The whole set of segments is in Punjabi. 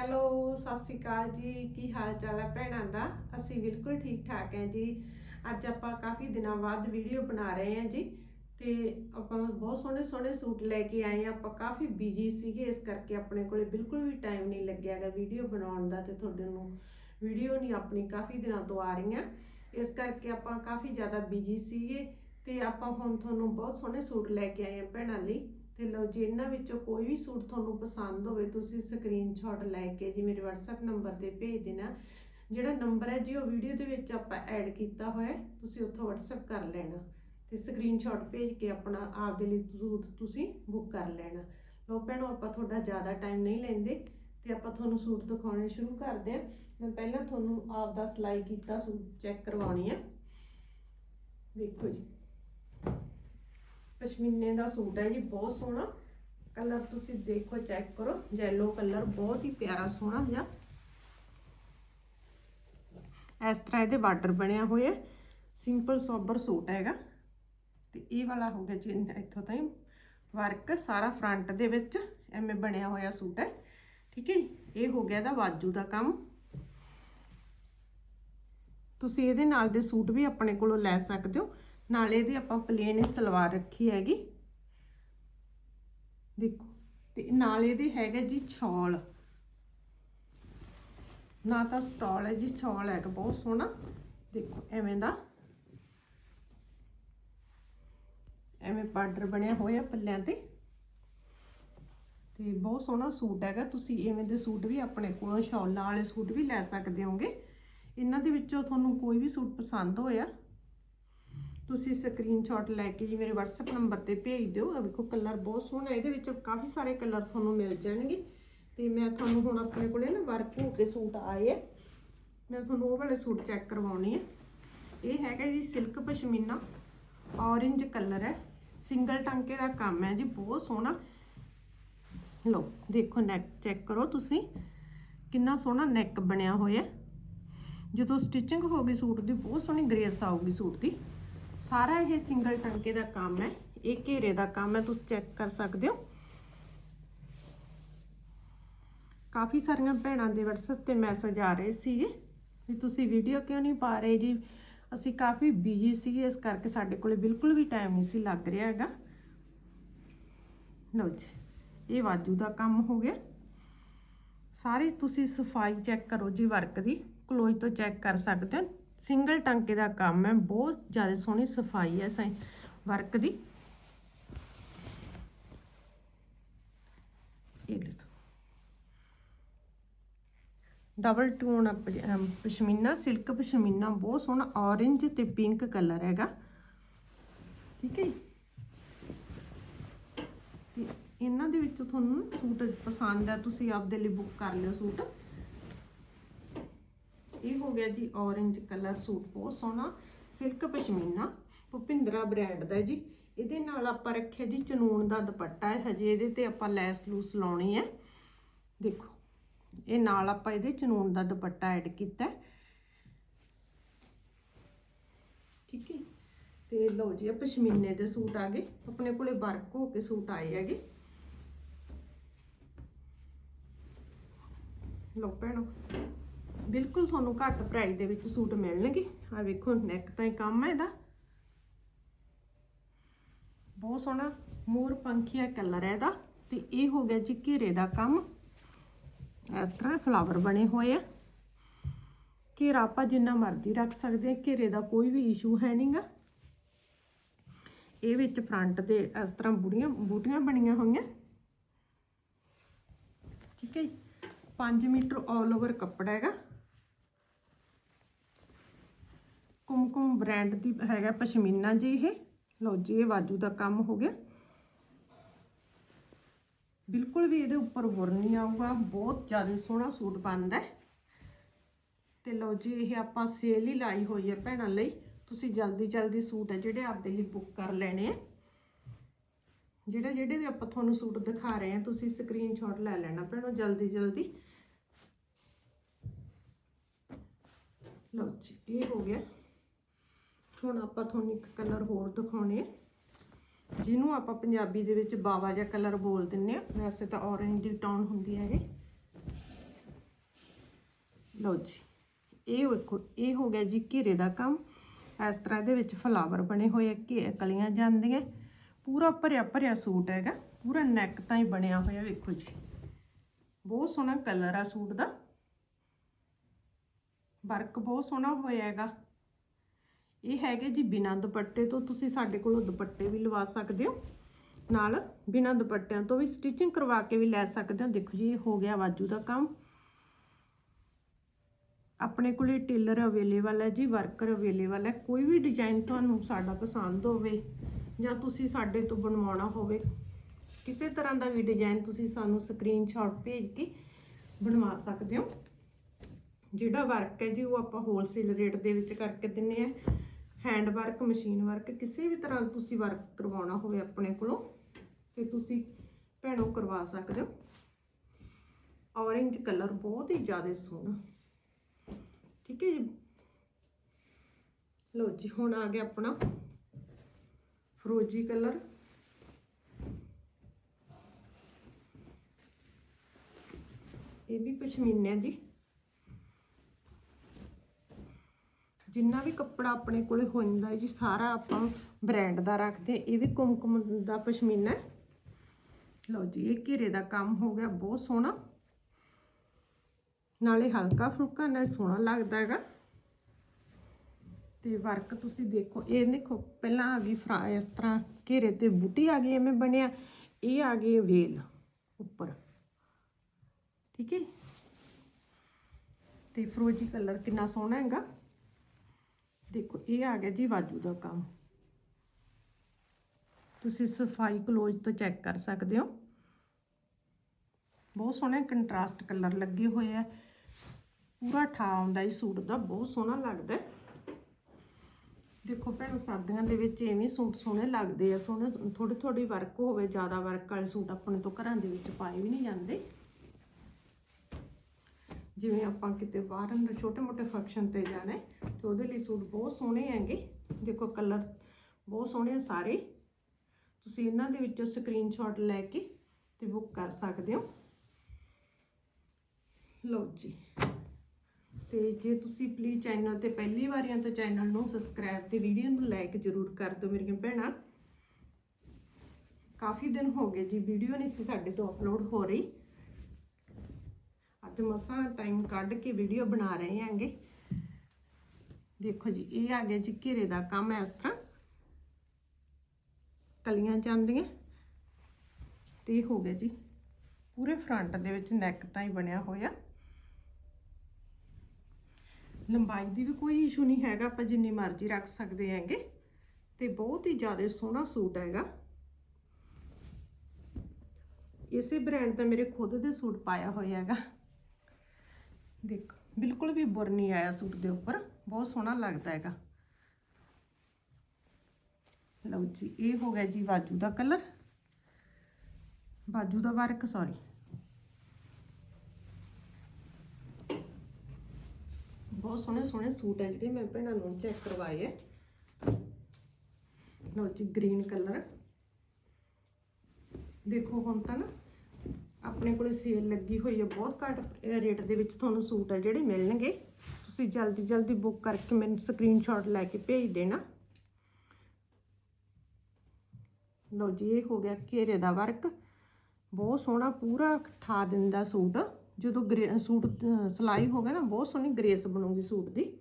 ਹੈਲੋ, ਸਤਿ ਸ਼੍ਰੀ ਅਕਾਲ ਜੀ। ਕੀ ਹਾਲ ਚਾਲ ਹੈ ਭੈਣਾਂ ਦਾ? ਅਸੀਂ ਬਿਲਕੁਲ ਠੀਕ ਠਾਕ ਹੈ ਜੀ। ਅੱਜ ਆਪਾਂ ਕਾਫੀ ਦਿਨਾਂ ਬਾਅਦ ਵੀਡੀਓ ਬਣਾ ਰਹੇ ਹਾਂ ਜੀ। ਤੇ ਆਪਾਂ ਬਹੁਤ ਸੋਹਣੇ ਸੋਹਣੇ ਸੂਟ ਲੈ ਕੇ ਆਏ ਹਾਂ। ਆਪਾਂ ਕਾਫੀ ਬਿਜ਼ੀ ਸੀਗੇ, ਇਸ ਕਰਕੇ ਆਪਣੇ ਕੋਲੇ ਬਿਲਕੁਲ ਵੀ ਟਾਈਮ ਨਹੀਂ ਲੱਗਿਆਗਾ ਵੀਡੀਓ ਬਣਾਉਣ ਦਾ ਤੇ ਤੁਹਾਡੇ ਨੂੰ ਵੀਡੀਓ ਨਹੀਂ, ਆਪਣੀ ਕਾਫੀ ਦਿਨਾਂ ਤੋਂ ਆ ਰਹੀਆਂ। ਇਸ ਕਰਕੇ ਆਪਾਂ ਕਾਫੀ ਜ਼ਿਆਦਾ ਬਿਜ਼ੀ ਸੀਗੇ ਤੇ ਆਪਾਂ ਹੁਣ ਤੁਹਾਨੂੰ ਬਹੁਤ ਸੋਹਣੇ ਸੂਟ ਲੈ ਕੇ ਆਏ ਹਾਂ ਭੈਣਾਂ ਲਈ। ਤੇ ਲਓ ਜੀ ਇਹਨਾਂ ਵਿੱਚੋਂ ਕੋਈ ਵੀ ਸੂਟ ਤੁਹਾਨੂੰ ਪਸੰਦ ਹੋਵੇ, ਤੁਸੀਂ ਸਕਰੀਨਸ਼ਾਟ ਲੈ ਕੇ ਜੀ ਮੇਰੇ WhatsApp ਨੰਬਰ ਤੇ ਭੇਜ ਦੇਣਾ। ਜਿਹੜਾ ਨੰਬਰ ਹੈ ਜੀ ਉਹ ਵੀਡੀਓ ਦੇ ਵਿੱਚ ਆਪਾਂ ਐਡ ਕੀਤਾ ਹੋਇਆ ਤੁਸੀਂ ਉੱਥੋਂ WhatsApp ਕਰ ਲੈਣਾ ਤੇ ਸਕਰੀਨਸ਼ਾਟ ਭੇਜ ਕੇ ਆਪਣਾ ਆਪ ਦੇ ਲਈ ਸੂਟ ਤੁਸੀਂ ਬੁੱਕ ਕਰ ਲੈਣਾ। ਲਓ ਭੈਣੋ, ਆਪਾਂ ਤੁਹਾਡਾ ਜ਼ਿਆਦਾ ਟਾਈਮ ਨਹੀਂ ਲੈਂਦੇ ਤੇ ਆਪਾਂ ਤੁਹਾਨੂੰ ਸੂਟ ਦਿਖਾਉਣੇ ਸ਼ੁਰੂ ਕਰਦੇ ਹਾਂ। ਮੈਂ ਪਹਿਲਾਂ ਤੁਹਾਨੂੰ ਆਪ ਦਾ ਸਿਲਾਈ ਕੀਤਾ ਸੂਟ ਚੈੱਕ ਕਰਵਾਉਣੀ ਆ। ਦੇਖੋ ਜੀ। ਪਸ਼ਮੀਨੇ ਦਾ ਸੂਟ ਹੈ ਜੀ, ਬਹੁਤ ਸੋਹਣਾ। ਕਲਰ ਤੁਸੀਂ ਦੇਖੋ, ਚੈੱਕ ਕਰੋ। ਯੈਲੋ ਕਲਰ, ਬਹੁਤ ਹੀ ਪਿਆਰਾ ਸੋਹਣਾ ਜਿਹਾ। ਇਸ ਤਰ੍ਹਾਂ ਇਹਦੇ ਬਾਰਡਰ ਬਣਿਆ ਹੋਇਆ ਸਿੰਪਲ ਸੋਬਰ ਸੂਟ ਹੈਗਾ। ਤੇ ਇਹ ਵਾਲਾ ਹੋ ਗਿਆ ਜੀ ਇੱਥੋਂ ਤਾਈਂ ਵਰਕ ਸਾਰਾ ਫਰੰਟ ਦੇ ਵਿੱਚ ਐਵੇਂ ਬਣਿਆ ਹੋਇਆ ਸੂਟ ਹੈ। ਠੀਕ ਹੈ ਇਹ ਹੋ ਗਿਆ ਇਹਦਾ ਬਾਜੂ ਦਾ ਕੰਮ। ਤੁਸੀਂ ਇਹਦੇ ਨਾਲ ਦੇ ਸੂਟ ਵੀ ਆਪਣੇ ਕੋਲੋਂ ਲੈ ਸਕਦੇ ਹੋ। ਨਾਲੇ ਇਹਦੀ ਆਪਾਂ ਪਲੇਨ ਸਲਵਾਰ ਰੱਖੀ ਹੈਗੀ। ਦੇਖੋ, ਤੇ ਨਾਲ ਇਹਦੇ ਹੈਗਾ ਜੀ ਛੋਲ। ਨਾ ਤਾਂ ਸਟਾਲ ਹੈ ਜੀ, ਛੋਲ ਹੈਗਾ ਬਹੁਤ ਸੋਹਣਾ। ਦੇਖੋ, ਐਵੇਂ ਦਾ। ਐਵੇਂ ਬਾਰਡਰ ਬਣਿਆ ਹੋਇਆ ਪੱਲਿਆਂ ਤੇ। ਤੇ ਬਹੁਤ ਸੋਹਣਾ ਸੂਟ ਹੈਗਾ। ਤੁਸੀਂ ਐਵੇਂ ਦੇ ਸੂਟ ਵੀ ਆਪਣੇ ਕੋਲੋਂ, ਸ਼ੌਲਾਂ ਵਾਲੇ ਸੂਟ ਵੀ ਲੈ ਸਕਦੇ ਹੋਗੇ। ਇਹਨਾਂ ਦੇ ਵਿੱਚੋਂ ਤੁਹਾਨੂੰ ਕੋਈ ਵੀ ਸੂਟ ਪਸੰਦ ਹੋਇਆ ਤੁਸੀਂ ਸਕਰੀਨਸ਼ਾਟ ਲੈ ਕੇ ਜੀ ਮੇਰੇ WhatsApp ਨੰਬਰ ਤੇ ਭੇਜ ਦਿਓ। ਆ ਵੇਖੋ ਕਲਰ ਬਹੁਤ ਸੋਹਣਾ, ਇਹਦੇ ਵਿੱਚ ਕਾਫੀ ਸਾਰੇ ਕਲਰ ਤੁਹਾਨੂੰ ਮਿਲ ਜਾਣਗੇ। ਤੇ ਮੈਂ ਤੁਹਾਨੂੰ ਹੁਣ ਆਪਣੇ ਕੋਲੇ ਨਾ ਵਰਕ ਹੋ ਕੇ ਸੂਟ ਆਏ ਆ। ਮੈਂ ਤੁਹਾਨੂੰ ਉਹ ਵਾਲੇ ਸੂਟ ਚੈੱਕ ਕਰਵਾਉਣੀ ਹੈ ਇਹ ਹੈਗਾ ਜੀ ਸਿਲਕ ਪਸ਼ਮੀਨਾ ਔਰੇਂਜ ਕਲਰ ਹੈ। ਸਿੰਗਲ ਟਾਂਕੇ ਦਾ ਕੰਮ ਹੈ ਜੀ, ਬਹੁਤ ਸੋਹਣਾ। ਲਓ, ਦੇਖੋ ਨੈਕ ਚੈੱਕ ਕਰੋ ਤੁਸੀਂ। ਕਿੰਨਾ ਸੋਹਣਾ ਨੈਕ ਬਣਿਆ ਹੋਇਆ। ਜਦੋਂ ਸਟਿਚਿੰਗ ਗਈ ਸੂਟ ਦੀ, ਬਹੁਤ ਸੋਹਣੀ ਗ੍ਰੇਸ ਆਊਗੀ ਸੂਟ ਦੀ। ਸਾਰਾ ਇਹ ਸਿੰਗਲ ਟਾਂਕੇ ਦਾ ਕੰਮ ਹੈ, ਇਹ ਘੇਰੇ ਦਾ ਕੰਮ ਹੈ, ਤੁਸੀਂ ਚੈੱਕ ਕਰ ਸਕਦੇ ਹੋ। ਕਾਫੀ ਸਾਰੀਆਂ ਭੈਣਾਂ ਦੇ WhatsApp ਤੇ ਮੈਸੇਜ ਆ ਰਹੇ ਸੀਗੇ ਵੀ ਤੁਸੀਂ ਵੀਡੀਓ ਕਿਉਂ ਨਹੀਂ ਪਾ ਰਹੇ ਜੀ? ਅਸੀਂ ਕਾਫੀ ਬਿਜ਼ੀ ਸੀਗੇ, ਇਸ ਕਰਕੇ ਸਾਡੇ ਕੋਲੇ ਬਿਲਕੁਲ ਵੀ ਟਾਈਮ ਨਹੀਂ ਸੀ ਲੱਗ ਰਿਹਾ ਹੈਗਾ। ਲਓ ਜੀ, ਇਹ ਵਾਜੂ ਦਾ ਕੰਮ ਹੋ ਗਿਆ। ਸਾਰੇ ਤੁਸੀਂ ਸਫ਼ਾਈ ਚੈੱਕ ਕਰੋ ਜੀ ਵਰਕ ਦੀ ਕਲੋਜ਼ ਤੋਂ ਚੈੱਕ ਕਰ ਸਕਦੇ ਹੋ। ਸਿੰਗਲ ਟਾਂਕੇ ਦਾ ਕੰਮ ਹੈ, ਬਹੁਤ ਜ਼ਿਆਦਾ ਸੋਹਣੀ ਸਫ਼ਾਈ ਹੈ ਸਾਈ, ਵਰਕ ਦੀ। Double tone pashmina, silk pashmina, ਬਹੁਤ ਸੋਹਣਾ ਔਰੇਂਜ ਤੇ ਪਿੰਕ ਕਲਰ ਹੈਗਾ। ਠੀਕ ਹੈ ਤੇ ਇਹਨਾਂ ਦੇ ਵਿੱਚੋਂ ਤੁਹਾਨੂੰ ਸੂਟ ਪਸੰਦ ਆ ਤੁਸੀਂ ਆਪਦੇ ਲਈ ਬੁੱਕ ਕਰ ਲਿਓ ਸੂਟ। ਇਹ ਹੋ ਗਿਆ ਜੀ ਔਰੇਂਜ ਕਲਰ ਸੂਟ, ਬਹੁਤ ਸੋਹਣਾ। ਸਿਲਕ ਪਸ਼ਮੀਨਾ, ਭੁਪਿੰਦਰਾ ਬ੍ਰਾਂਡ ਦਾ ਜੀ। ਇਹਦੇ ਨਾਲ ਆਪਾਂ ਰੱਖਿਆ ਜੀ ਚਨੂਨ ਦਾ ਦੁਪੱਟਾ ਹੈ, ਹਜੇ ਇਹਦੇ ਤੇ ਆਪਾਂ ਲੈਸ ਲੂਸ ਲਾਉਣੀ ਹੈ। ਦੇਖੋ, ਇਹ ਨਾਲ ਆਪਾਂ ਇਹਦੇ ਚਨੂਨ ਦਾ ਦੁਪੱਟਾ ਐਡ ਕੀਤਾ ਠੀਕ ਹੈ? ਤੇ ਲਓ ਜੀ, ਇਹ ਪਸ਼ਮੀਨੇ ਦੇ ਸੂਟ ਆ ਗਏ। ਆਪਣੇ ਕੋਲੇ ਵਰਕ ਹੋ ਕੇ ਸੂਟ ਆਏ ਹੈਗੇ। ਲਓ ਭੈਣੋ ਬਿਲਕੁਲ ਤੁਹਾਨੂੰ ਘੱਟ ਪ੍ਰਾਈਸ ਦੇ ਵਿੱਚ ਸੂਟ ਮਿਲਣਗੇ। ਆ ਵੇਖੋ ਨੈਕ ਤਾਂ ਹੀ ਕੰਮ ਹੈ ਇਹਦਾ। ਬਹੁਤ ਸੋਹਣਾ ਮੋਰ ਪੰਖੀਆ ਕਲਰ ਹੈ ਇਹਦਾ ਤੇ ਇਹ ਹੋ ਗਿਆ ਜੀ ਘੇਰੇ ਦਾ ਕੰਮ। ਇਸ ਤਰ੍ਹਾਂ ਫਲਾਵਰ ਬਣੇ ਹੋਏ ਆ। ਘੇਰਾ ਆਪਾਂ ਜਿੰਨਾ ਮਰਜ਼ੀ ਰੱਖ ਸਕਦੇ ਹਾਂ ਘੇਰੇ ਦਾ ਕੋਈ ਵੀ ਇਸ਼ੂ ਹੈ ਨਹੀਂਗਾ ਇਹ ਵਿੱਚ ਫਰੰਟ ਦੇ ਇਸ ਤਰ੍ਹਾਂ ਬੁੜੀਆਂ, ਬੂਟੀਆਂ ਬਣੀਆਂ ਹੋਈਆਂ। ਠੀਕ ਹੈ ਜੀ। 5 ਮੀਟਰ ਆਲ ਓਵਰ ਕੱਪੜਾ ਹੈਗਾ। ਕੁਮਕੁਮ ਬ੍ਰਾਂਡ ਦੀ ਹੈਗਾ ਪਸ਼ਮੀਨਾ ਜੀ ਇਹ। ਲਓ ਜੀ, ਇਹ ਬਾਜੂ ਦਾ ਕੰਮ ਹੋ ਗਿਆ। ਬਿਲਕੁਲ ਵੀ ਇਹਦੇ ਉੱਪਰ ਬੁਰ ਨਹੀਂ ਆਊਗਾ। ਬਹੁਤ ਜ਼ਿਆਦਾ ਸੋਹਣਾ ਸੂਟ ਬਣਦਾ ਹੈ। ਤੇ ਲਓ ਜੀ, ਇਹ ਆਪਾਂ ਸੇਲ ਹੀ ਲਾਈ ਹੋਈ ਹੈ ਭੈਣਾਂ ਲਈ। ਤੁਸੀਂ ਜਲਦੀ ਜਲਦੀ ਸੂਟ ਹੈ ਜਿਹੜੇ ਆਪਦੇ ਲਈ ਬੁੱਕ ਕਰ ਲੈਣੇ ਆ। ਜਿਹੜਾ ਜਿਹੜੇ ਵੀ ਆਪਾਂ ਤੁਹਾਨੂੰ ਸੂਟ ਦਿਖਾ ਰਹੇ ਹਾਂ, ਤੁਸੀਂ ਸਕਰੀਨਸ਼ਾਟ ਲੈ ਲੈਣਾ ਭੈਣੋ ਜਲਦੀ ਜਲਦੀ। ਲਓ ਜੀ, ਇਹ ਹੋ ਗਿਆ। ਹੁਣ ਆਪਾਂ ਤੁਹਾਨੂੰ ਇੱਕ ਕਲਰ ਹੋਰ ਦਿਖਾਉਣੇ ਆ। ਜਿਹਨੂੰ ਆਪਾਂ ਪੰਜਾਬੀ ਦੇ ਵਿੱਚ ਬਾਵਾ ਜਿਹਾ ਕਲਰ ਬੋਲ ਦਿੰਨੇ ਆ। ਵੈਸੇ ਤਾਂ ਔਰੇਂਜ ਦੀ ਟੋਨ ਹੁੰਦੀ ਹੈ ਇਹ। ਲਓ ਜੀ, ਇਹ ਵੇਖੋ, ਇਹ ਹੋ ਗਿਆ ਜੀ ਘੇਰੇ ਦਾ ਕੰਮ। ਇਸ ਤਰ੍ਹਾਂ ਦੇ ਵਿੱਚ ਫਲਾਵਰ ਬਣੇ ਹੋਏ ਆ, ਘੇ, ਕਲੀਆਂ ਜਾਂਦੀਆਂ। ਪੂਰਾ ਭਰਿਆ ਭਰਿਆ ਸੂਟ ਹੈਗਾ। ਪੂਰਾ ਨੈਕ ਤਾਂ ਹੀ ਬਣਿਆ ਹੋਇਆ, ਵੇਖੋ ਜੀ। ਬਹੁਤ ਸੋਹਣਾ ਕਲਰ ਆ ਸੂਟ ਦਾ। ਵਰਕ ਬਹੁਤ ਸੋਹਣਾ ਹੋਇਆ ਹੈਗਾ। ਇਹ ਹੈਗੇ ਜੀ ਬਿਨਾਂ ਦੁਪੱਟੇ ਤੋਂ, ਤੁਸੀਂ ਸਾਡੇ ਕੋਲੋਂ ਦੁਪੱਟੇ ਵੀ ਲਵਾ ਸਕਦੇ ਹੋ। ਨਾਲ ਬਿਨਾਂ ਦੁਪੱਟਿਆਂ ਤੋਂ ਵੀ ਸਟਿਚਿੰਗ ਕਰਵਾ ਕੇ ਵੀ ਲੈ ਸਕਦੇ ਹੋ। ਦੇਖੋ ਜੀ, ਇਹ ਹੋ ਗਿਆ ਬਾਜੂ ਦਾ ਕੰਮ। ਆਪਣੇ ਕੋਲੇ ਟੇਲਰ ਅਵੇਲੇਬਲ ਹੈ ਜੀ, ਵਰਕਰ ਅਵੇਲੇਬਲ ਹੈ। ਕੋਈ ਵੀ ਡਿਜ਼ਾਈਨ ਤੁਹਾਨੂੰ ਸਾਡਾ ਪਸੰਦ ਹੋਵੇ ਜਾਂ ਤੁਸੀਂ ਸਾਡੇ ਤੋਂ ਬਣਵਾਉਣਾ ਹੋਵੇ, ਕਿਸੇ ਤਰ੍ਹਾਂ ਦਾ ਵੀ ਡਿਜ਼ਾਈਨ ਤੁਸੀਂ ਸਾਨੂੰ ਸਕਰੀਨਸ਼ਾਟ ਭੇਜ ਕੇ ਬਣਵਾ ਸਕਦੇ ਹੋ। ਜਿਹੜਾ ਵਰਕ ਹੈ ਜੀ, ਉਹ ਆਪਾਂ ਹੋਲਸੇਲ ਰੇਟ ਦੇ ਵਿੱਚ ਕਰਕੇ ਦਿੰਨੇ ਆ। ਹੈਂਡ ਵਰਕ ਮਸ਼ੀਨ ਵਰਕ, ਕਿਸੇ ਵੀ ਤਰ੍ਹਾਂ ਤੁਸੀਂ ਵਰਕ ਕਰਵਾਉਣਾ ਹੋਵੇ ਆਪਣੇ ਕੋਲੋਂ, ਤੇ ਤੁਸੀਂ ਭੈਣੋ ਕਰਵਾ ਸਕਦੇ ਹੋ। ਔਰੇਂਜ ਕਲਰ ਬਹੁਤ ਹੀ ਜ਼ਿਆਦਾ ਸੋਹਣਾ। ਠੀਕ ਹੈ ਜੀ? ਲਓ ਜੀ, ਹੁਣ ਆ ਗਿਆ ਆਪਣਾ ਫਰੋਜੀ ਕਲਰ। ਇਹ ਵੀ ਪਸ਼ਮੀਨਾ ਜੀ। ਜਿੰਨਾ ਵੀ ਕੱਪੜਾ ਆਪਣੇ ਕੋਲੇ ਹੁੰਦਾ ਹੈ ਜੀ, ਸਾਰਾ ਆਪਾਂ ਬ੍ਰਾਂਡ ਦਾ ਰੱਖਦੇ ਹਾਂ। ਇਹ ਵੀ ਕੁਮਕੁਮ ਦਾ ਪਸ਼ਮੀਨਾ ਹੈ। ਲਓ ਜੀ, ਇਹ ਘੇਰੇ ਦਾ ਕੰਮ ਹੋ ਗਿਆ, ਬਹੁਤ ਸੋਹਣਾ। ਨਾਲੇ ਹਲਕਾ ਫੁਲਕਾ, ਨਾਲ ਸੋਹਣਾ ਲੱਗਦਾ ਹੈਗਾ। ਤੇ ਵਰਕ ਤੁਸੀਂ ਦੇਖੋ, ਇਹ ਦੇਖੋ, ਪਹਿਲਾਂ ਆ ਗਈ ਫਰਾ, ਇਸ ਤਰ੍ਹਾਂ ਘੇਰੇ ਤੇ ਬੂਟੀ ਆ ਗਈ, ਐਵੇਂ ਬਣਿਆ। ਇਹ ਆ ਗਈ ਵੇਲ ਉੱਪਰ। ਠੀਕ ਹੈ ਤੇ ਫਰੋਜੀ ਕਲਰ ਕਿੰਨਾ ਸੋਹਣਾ ਹੈਗਾ। ਦੇਖੋ, ਇਹ ਆ ਗਿਆ ਜੀ ਬਾਜੂ ਦਾ ਕੰਮ। ਤੁਸੀਂ ਸਫ਼ਾਈ ਕਲੋਜ਼ ਤੋਂ ਚੈੱਕ ਕਰ ਸਕਦੇ ਹੋ। ਬਹੁਤ ਸੋਹਣੇ ਕੰਟਰਾਸਟ ਕਲਰ ਲੱਗੇ ਹੋਏ ਆ। ਪੂਰਾ ਠਾ ਆਉਂਦਾ ਇਹ ਸੂਟ ਦਾ, ਬਹੁਤ ਸੋਹਣਾ ਲੱਗਦਾ ਦੇਖੋ ਭੈਣੋ, ਸਰਦੀਆਂ ਦੇ ਵਿੱਚ ਐਵੇਂ ਸੂਟ ਸੋਹਣੇ ਲੱਗਦੇ ਆ। ਸੋਹਣੇ ਥੋੜੀ ਥੋੜੀ ਵਰਕ ਹੋਵੇ, ਜ਼ਿਆਦਾ ਵਰਕ ਵਾਲੇ ਸੂਟ ਆਪਣੇ ਤੋਂ ਘਰਾਂ ਦੇ ਵਿੱਚ ਪਾਏ ਵੀ ਨਹੀਂ ਜਾਂਦੇ। ਜਿਵੇਂ ਆਪਾਂ ਕਿਤੇ ਬਾਹਰ ਅੰਦਰ ਛੋਟੇ ਮੋਟੇ ਫੰਕਸ਼ਨ ਤੇ ਜਾਣਾ ਹੈ, ਤੇ ਉਹਦੇ ਲਈ ਸੂਟ ਬਹੁਤ ਸੋਹਣੇ ਹੈਗੇ। ਦੇਖੋ ਕਲਰ ਬਹੁਤ ਸੋਹਣੇ ਆ ਸਾਰੇ। ਤੁਸੀਂ ਇਹਨਾਂ ਦੇ ਵਿੱਚੋਂ ਸਕਰੀਨਸ਼ਾਟ ਲੈ ਕੇ ਤੇ ਬੁੱਕ ਕਰ ਸਕਦੇ ਹੋ। ਲਓ ਜੀ। ਤੇ ਜੇ ਤੁਸੀਂ ਪਲੀਜ਼ ਚੈਨਲ ਤੇ ਪਹਿਲੀ ਵਾਰੀਆਂ ਤਾਂ ਚੈਨਲ ਨੂੰ ਸਬਸਕ੍ਰਾਈਬ ਤੇ ਵੀਡੀਓ ਨੂੰ ਲਾਈਕ ਜ਼ਰੂਰ ਕਰ ਦਿਓ ਮੇਰੀਆਂ ਭੈਣਾਂ। ਕਾਫੀ ਦਿਨ ਹੋ ਗਏ ਜੀ ਵੀਡੀਓ ਨਹੀਂ ਸੀ ਸਾਡੇ ਤੋਂ ਅਪਲੋਡ ਹੋ ਰਹੀ। ਅੱਜ ਮਸਾਂ ਟਾਈਮ ਕੱਢ ਕੇ ਵੀਡੀਓ ਬਣਾ ਰਹੇ ਹਾਂਗੇ। ਦੇਖੋ ਜੀ, ਇਹ ਆ ਗਿਆ ਜੀ ਘੇਰੇ ਦਾ ਕੰਮ ਇਸ ਤਰ੍ਹਾਂ। ਕਲੀਆਂ ਜਾਂਦੀਆਂ। ਤੇ ਇਹ ਹੋ ਗਿਆ ਜੀ, ਪੂਰੇ ਫਰੰਟ ਦੇ ਵਿੱਚ ਨੈਕ ਤਾਂ ਹੀ ਬਣਿਆ ਹੋਇਆ। ਲੰਬਾਈ ਦੀ ਵੀ ਕੋਈ ਇਸ਼ੂ ਨਹੀਂ ਹੈਗਾ, ਆਪਾਂ ਜਿੰਨੀ ਮਰਜ਼ੀ ਰੱਖ ਸਕਦੇ ਹੈਗੇ। ਤੇ ਬਹੁਤ ਹੀ ਜ਼ਿਆਦਾ ਸੋਹਣਾ ਸੂਟ ਹੈਗਾ। ਇਸੇ ਬ੍ਰਾਂਡ ਦਾ ਮੇਰੇ ਖੁਦ ਦੇ ਸੂਟ ਪਾਇਆ ਹੋਇਆ ਹੈਗਾ। ਦੇਖੋ, ਬਿਲਕੁਲ ਵੀ ਬੁਰ ਨਹੀਂ ਆਇਆ ਸੂਟ ਦੇ ਉੱਪਰ। ਬਹੁਤ ਸੋਹਣਾ ਲੱਗਦਾ ਹੈਗਾ। ਲਓ ਜੀ, ਇਹ ਹੋ ਗਿਆ ਜੀ ਬਾਜੂ ਦਾ ਕਲਰ। ਬਾਜੂ ਦਾ ਵਰਕ ਸੌਰੀ ਬਹੁਤ ਸੋਹਣੇ ਸੋਹਣੇ ਸੂਟ ਹੈ ਜਿਹੜੇ ਮੈਂ ਭੈਣਾਂ ਨੂੰ ਚੈੱਕ ਕਰਵਾਏ ਹੈ। ਲਓ ਜੀ ਗ੍ਰੀਨ ਕਲਰ ਦੇਖੋ ਹੁਣ ਤਾਂ ਨਾ ਆਪਣੇ ਕੋਲੇ ਸੇਲ ਲੱਗੀ ਹੋਈ ਹੈ, ਬਹੁਤ ਘੱਟ ਰੇਟ ਦੇ ਵਿੱਚ ਤੁਹਾਨੂੰ ਸੂਟ ਆ ਜਿਹੜੇ ਮਿਲਣਗੇ। ਤੁਸੀਂ ਜਲਦੀ ਜਲਦੀ ਬੁੱਕ ਕਰਕੇ ਮੈਨੂੰ ਸਕਰੀਨਸ਼ਾਟ ਲੈ ਕੇ ਭੇਜ ਦੇਣਾ। ਲਓ ਜੀ, ਇਹ ਹੋ ਗਿਆ ਘੇਰੇ ਦਾ ਵਰਕ। ਬਹੁਤ ਸੋਹਣਾ ਪੂਰਾ ਠਾ ਦਿੰਦਾ ਸੂਟ। ਜਦੋਂ ਗਰੇ ਸੂਟ, ਅਹ, ਸਿਲਾਈ ਹੋ ਗਿਆ ਨਾ, ਬਹੁਤ ਸੋਹਣੀ ਗ੍ਰੇਸ ਬਣੂਗੀ ਸੂਟ ਦੀ।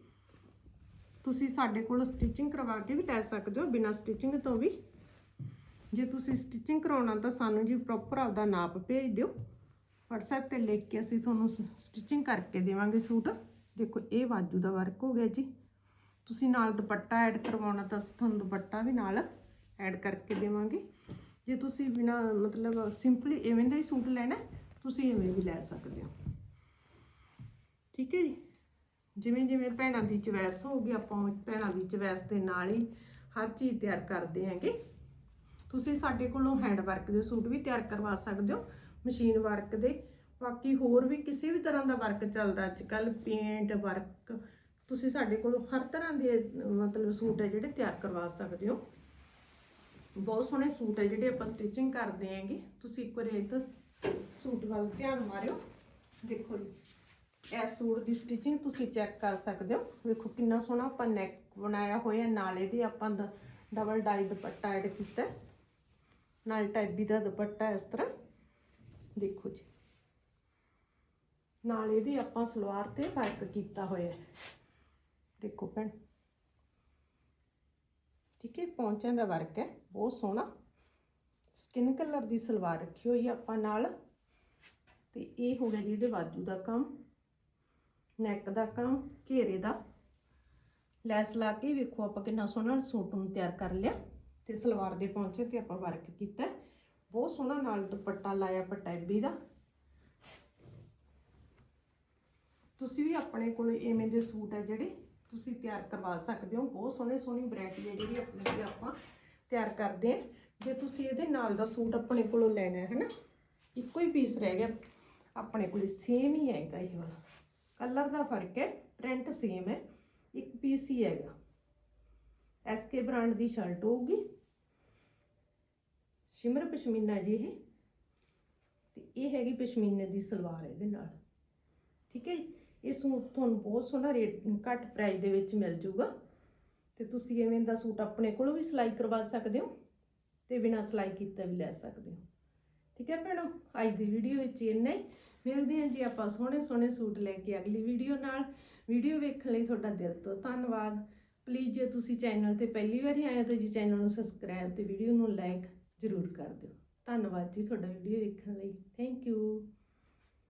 ਤੁਸੀਂ ਸਾਡੇ ਕੋਲ ਸਟਿਚਿੰਗ ਕਰਵਾ ਕੇ ਵੀ ਲੈ ਸਕਦੇ ਹੋ, ਬਿਨਾਂ ਸਟਿਚਿੰਗ ਤੋਂ ਵੀ। ਜੇ ਤੁਸੀਂ ਸਟਿਚਿੰਗ ਕਰਾਉਣਾ ਤਾਂ ਸਾਨੂੰ ਜੀ ਪ੍ਰੋਪਰ ਆਪਦਾ ਨਾਪ ਭੇਜ ਦਿਓ। WhatsApp ਤੇ ਲਿਖ ਕੇ ਅਸੀਂ ਤੁਹਾਨੂੰ ਸਟਿਚਿੰਗ ਕਰਕੇ ਦੇਵਾਂਗੇ ਸੂਟ। ਦੇਖੋ, ਇਹ ਬਾਜੂ ਦਾ ਵਰਕ ਹੋ ਗਿਆ ਜੀ। ਤੁਸੀਂ ਨਾਲ ਦੁਪੱਟਾ ਐਡ ਕਰਵਾਉਣਾ ਤਾਂ ਅਸੀਂ ਤੁਹਾਨੂੰ ਦੁਪੱਟਾ ਵੀ ਨਾਲ ਐਡ ਕਰਕੇ ਦੇਵਾਂਗੇ। ਜੇ ਤੁਸੀਂ ਬਿਨਾ, ਮਤਲਬ ਸਿੰਪਲੀ ਇਵੇਂ ਦਾ ਹੀ ਸੂਟ ਲੈਣਾ ਤੁਸੀਂ ਇਵੇਂ ਵੀ ਲੈ ਸਕਦੇ ਹੋ। ਠੀਕ ਹੈ ਜੀ? ਜਿਵੇਂ ਜਿਵੇਂ ਭੈਣਾਂ ਦੀ ਚੁਆਇਸ ਹੋਊਗੀ ਆਪਾਂ ਭੈਣਾਂ ਦੀ ਚਵੈਸ ਦੇ ਨਾਲ ਹੀ ਹਰ ਚੀਜ਼ ਤਿਆਰ ਕਰਦੇ ਹਾਂਗੇ। ਤੁਸੀਂ ਸਾਡੇ ਕੋਲੋਂ ਹੈਂਡ ਵਰਕ ਦੇ ਸੂਟ ਵੀ ਤਿਆਰ ਕਰਵਾ ਸਕਦੇ ਹੋ ਮਸ਼ੀਨ ਵਰਕ ਦੇ। ਬਾਕੀ ਹੋਰ ਵੀ ਕਿਸੇ ਵੀ ਤਰ੍ਹਾਂ ਦਾ ਵਰਕ ਚੱਲਦਾ ਅੱਜ ਕੱਲ ਪੇਂਟ ਵਰਕ ਤੁਸੀਂ ਸਾਡੇ ਕੋਲੋਂ ਹਰ ਤਰ੍ਹਾਂ ਦੇ, ਮਤਲਬ ਸੂਟ ਹੈ ਜਿਹੜੇ ਤਿਆਰ ਕਰਵਾ ਸਕਦੇ ਹੋ। ਬਹੁਤ ਸੋਹਣੇ ਸੂਟ ਹੈ ਜਿਹੜੇ ਆਪਾਂ ਸਟਿਚਿੰਗ ਕਰਦੇ ਆਂਗੇ ਤੁਸੀਂ ਇੱਕ ਵਾਰੀ ਇਹ ਸੂਟ ਵੱਲ ਧਿਆਨ ਮਾਰਿਓ। ਦੇਖੋ ਜੀ, ਇਸ ਸੂਟ ਦੀ ਸਟਿਚਿੰਗ ਤੁਸੀਂ ਚੈੱਕ ਕਰ ਸਕਦੇ ਹੋ। ਵੇਖੋ ਕਿੰਨਾ ਸੋਹਣਾ ਆਪਾਂ ਨੈਕ ਬਣਾਇਆ ਹੋਇਆ, ਨਾਲੇ ਇਹਦੇ ਆਪਾਂ ਡਬਲ ਡਾਈ ਦੁਪੱਟਾ ਐਡ ਕੀਤਾ। ਹੈ। ਨਾਲ ਟੈਬੀ ਦਾ ਦੁਪੱਟਾ ਇਸ ਤਰ੍ਹਾਂ। ਦੇਖੋ ਜੀ। ਨਾਲ ਇਹਦੀ ਆਪਾਂ ਸਲਵਾਰ ਤੇ ਫ਼ਰਕ ਕੀਤਾ ਹੋਇਆ ਦੇਖੋ ਭੈਣ। ਠੀਕ ਹੈ, ਪੌਂਚਿਆਂ ਦਾ ਵਰਕ ਹੈ। ਬਹੁਤ ਸੋਹਣਾ। ਸਕਿਨ ਕਲਰ ਦੀ ਸਲਵਾਰ ਰੱਖੀ ਹੋਈ ਆਪਾਂ ਨਾਲ। ਤੇ ਇਹ ਹੋ ਗਿਆ ਜੀ ਇਹਦੇ ਬਾਜੂ ਦਾ ਕੰਮ ਨੈਕ ਦਾ ਕੰਮ, ਘੇਰੇ ਦਾ। ਲੈਸ ਲਾ ਕੇ ਵੇਖੋ ਆਪਾਂ ਕਿੰਨਾ ਸੋਹਣਾ ਸੂਟ ਨੂੰ ਤਿਆਰ ਕਰ ਲਿਆ। ਤੇ ਸਲਵਾਰ ਦੇ ਪਹੁੰਚੇ ਤੇ ਆਪਾਂ ਵਰਕ ਕੀਤਾ। ਬਹੁਤ ਸੋਹਣਾ ਨਾਲ ਦੁਪੱਟਾ ਲਾਇਆ ਪਟੈਬੀ ਦਾ। ਤੁਸੀਂ ਵੀ ਆਪਣੇ ਕੋਲ ਐਵੇਂ ਦੇ ਸੂਟ ਹੈ ਜਿਹੜੇ ਤੁਸੀਂ ਤਿਆਰ ਕਰਵਾ ਸਕਦੇ ਹੋ। ਬਹੁਤ ਸੋਹਣੇ ਸੋਹਣੀ ਵੈਰਾਈਟੀ ਹੈ ਜਿਹੜੀ ਆਪਣੇ ਕੋਲ ਆਪਾਂ ਤਿਆਰ ਕਰਦੇ ਹਾਂ। ਜੇ ਤੁਸੀਂ ਇਹਦੇ ਨਾਲ ਦਾ ਸੂਟ ਆਪਣੇ ਕੋਲੋਂ ਲੈਣਾ ਹੈ, ਹਨਾ? ਇੱਕੋ ਹੀ ਪੀਸ ਰਹਿ ਗਿਆ। ਆਪਣੇ ਕੋਲ ਸੇਮ ਹੀ ਹੈਗਾ ਇਹ ਵਾਲਾ। ਕਲਰ ਦਾ ਫ਼ਰਕ ਹੈ ਪ੍ਰਿੰਟ ਸੇਮ ਹੈ। ਇੱਕ ਪੀਸ ਹੀ ਹੈਗਾ। ਐਸਕੇ ਬ੍ਰਾਂਡ ਦੀ ਸ਼ਰਟ ਹੋਊਗੀ। ਸ਼ਿਮਰ ਪਸ਼ਮੀਨਾ ਜੀ ਇਹ। ਤੇ ਇਹ ਹੈਗੀ ਪਸ਼ਮੀਨੇ ਦੀ ਸਲਵਾਰ ਇਹਦੇ ਨਾਲ। ਠੀਕ ਹੈ ਜੀ? ਇਹ ਸੂਟ ਤੁਹਾਨੂੰ ਬਹੁਤ ਸੋਹਣਾ ਰੇਟ, ਘੱਟ ਪ੍ਰਾਈਸ ਦੇ ਵਿੱਚ ਮਿਲ ਜਾਊਗਾ ਤੇ ਤੁਸੀਂ ਐਵੇਂ ਦਾ ਸੂਟ ਆਪਣੇ ਕੋਲੋਂ ਵੀ ਸਿਲਾਈ ਕਰਵਾ ਸਕਦੇ ਹੋ ਤੇ ਬਿਨਾਂ ਸਿਲਾਈ ਕੀਤਾ ਵੀ ਲੈ ਸਕਦੇ ਹੋ। ਠੀਕ ਹੈ ਭੈਣੋ? ਅੱਜ ਦੀ ਵੀਡੀਓ ਵਿੱਚ ਇੰਨਾ ਹੀ। ਮਿਲਦੇ ਹਾਂ ਜੀ ਆਪਾਂ ਸੋਹਣੇ ਸੋਹਣੇ ਸੂਟ ਲੈ ਕੇ ਅਗਲੀ ਵੀਡੀਓ ਨਾਲ। ਵੀਡੀਓ ਵੇਖਣ ਲਈ ਤੁਹਾਡਾ ਦਿਲ ਤੋਂ ਧੰਨਵਾਦ। ਪਲੀਜ਼ ਜੇ ਤੁਸੀਂ ਚੈਨਲ ਤੇ ਪਹਿਲੀ ਵਾਰੀ ਆਏ ਹੋ ਤਾਂ ਜੀ ਚੈਨਲ ਨੂੰ ਸਬਸਕ੍ਰਾਈਬ ਤੇ ਵੀਡੀਓ ਨੂੰ ਲਾਈਕ ਜ਼ਰੂਰ ਕਰ ਦਿਓ। ਧੰਨਵਾਦ ਜੀ ਤੁਹਾਡਾ ਵੀਡੀਓ ਵੇਖਣ ਲਈ। Thank you